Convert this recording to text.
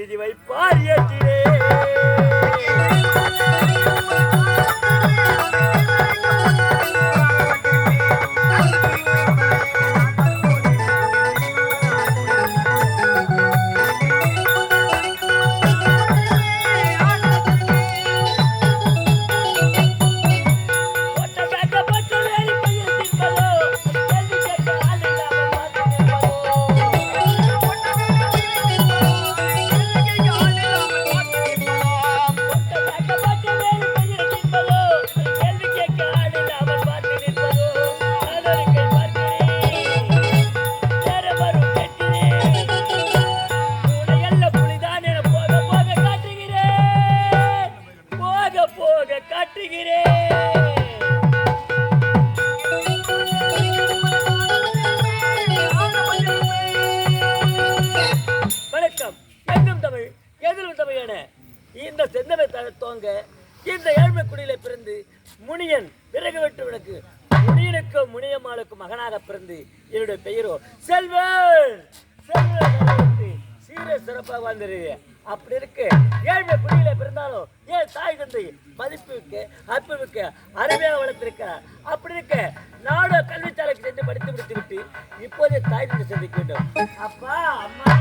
எழுதி வைப்பார் ஏற்றி இந்த செந்தமை தோங்க இந்த ஏழ்மை குடியில பிறந்து முனியன் விறகு வெட்டு விளக்கு மிக்க முனியம்மாளுக்கும் மகனாக பிறந்து என்னுடைய பெயரோ செல்வன். செல்வன் சீர சிறப்பாக வாழ்ந்துருது அப்படி இருக்கு. ஏழ்மை குடியில பிறந்தாலும் ஏன் தாய் தந்தை மதிப்பு மிக்க அற்பு மிக்க அருமையாக வளர்த்திருக்கிறார் அப்படி இருக்க. நாடோ கல்விச்சாலைக்கு சென்று படித்து முடித்து விட்டு இப்போதே தாய் தந்தை சந்திக்க வேண்டும். அப்பா அம்மா.